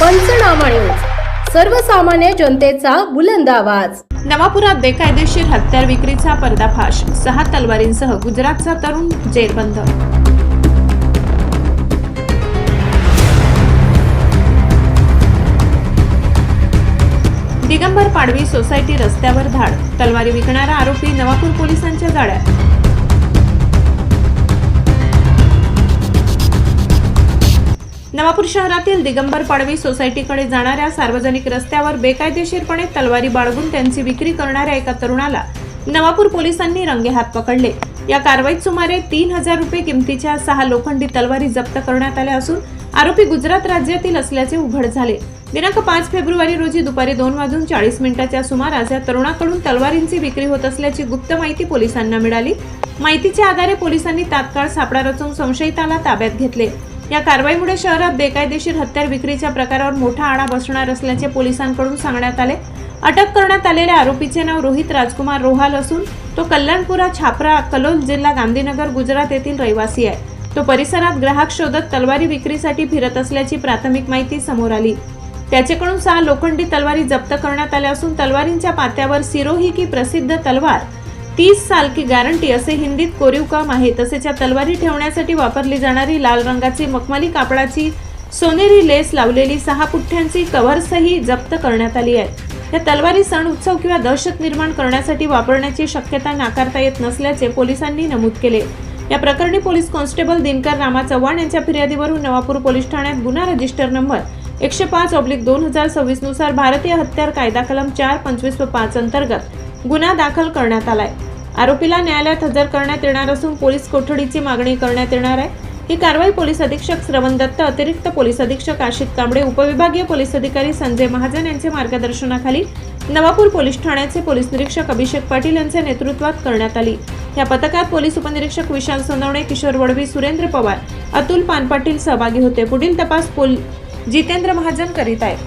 पंचनामा न्यूज सर्वसामान्य जनतेचा बुलंद आवाज. नवापुरात बेकायदेशीर हत्यार विक्रीचा पर्दाफाश सहा तलवारींसह गुजरातचा तरुण जेरबंद दिगंबर पाडवी सोसायटी रस्त्यावर धाड तलवारी विकणारा आरोपी नवापूर पोलिसांच्या जाळ्यात नवापूर शहरातील दिगंबर पाडवी सोसायटीकडे जाणाऱ्या सार्वजनिक रस्त्यावर बेकायदेशीरपणे तलवारी बाळगून त्यांची विक्री करणाऱ्या एका तरुणाला नवापूर पोलिसांनी रंगेहात पकडले. या कारवाईत सुमारे तीन हजार रुपये किमतीच्या सहा लोखंडी तलवारी जप्त करण्यात आल्या असून आरोपी गुजरात राज्यातील असल्याचे उघड झाले. दिनांक पाच फेब्रुवारी रोजी दुपारी दोन वाजून चाळीस मिनिटाच्या सुमारास या तरुणाकडून तलवारींची विक्री होत असल्याची गुप्त माहिती पोलिसांना मिळाली. माहितीच्या आधारे पोलिसांनी तात्काळ सापळा रचून संशयिताला ताब्यात घेतले. या कारवाईमुळे शहरात बेकायदेशीर हत्यार विक्रीच्या प्रकारावर मोठा आळा बसणार असल्याचे पोलिसांकडून सांगण्यात आले. अटक करण्यात आलेल्या आरोपीचे नाव रोहित राजकुमार रोहाल असून तो कल्याणपुरा छापरा कलोल जिल्हा गांधीनगर गुजरात येथील रहिवासी आहे. तो परिसरात ग्राहक शोधत तलवारी विक्रीसाठी फिरत असल्याची प्राथमिक माहिती समोर आली. त्याच्याकडून सहा लोखंडी तलवारी जप्त करण्यात आल्या असून तलवारींच्या पात्यावर सिरोही की प्रसिद्ध तलवार तीस साल की गॅरंटी असे हिंदीत कोरीव काम आहे. तसेच या तलवारी ठेवण्यासाठी वापरली जाणारी लाल रंगाची मखमली कापडाची सोनेरी लेस लावलेली सहा पुठ्ठ्यांची कव्हर्सही जप्त करण्यात आली आहे. या तलवारी सण उत्सव किंवा दहशत निर्माण करण्यासाठी वापरण्याची शक्यता नाकारता येत नसल्याचे पोलिसांनी नमूद केले. या प्रकरणी पोलीस कॉन्स्टेबल दिनकर रामा चव्हाण यांच्या फिर्यादीवरून नवापूर पोलीस ठाण्यात गुन्हा रजिस्टर नंबर एकशे पाच ऑब्लिक दोन हजार सव्वीसनुसार भारतीय हत्यार कायदा कलम चार पंचवीस व पाच अंतर्गत गुन्हा दाखल करण्यात आलाय. आरोपीला न्यायालयात हजर करण्यात येणार असून पोलीस कोठडीची मागणी करण्यात येणार आहे. ही कारवाई पोलीस अधीक्षक श्रवण दत्त अतिरिक्त पोलीस अधीक्षक आशित कांबळे उपविभागीय पोलीस अधिकारी संजय महाजन यांच्या मार्गदर्शनाखाली नवापूर पोलीस ठाण्याचे पोलीस निरीक्षक अभिषेक पाटील यांच्या नेतृत्वात करण्यात आली. या पथकात पोलीस उपनिरीक्षक विशाल सोनवणे किशोर वडवी सुरेंद्र पवार अतुल पानपाटील सहभागी होते. पुढील तपास पोल जितेंद्र महाजन करीत आहेत.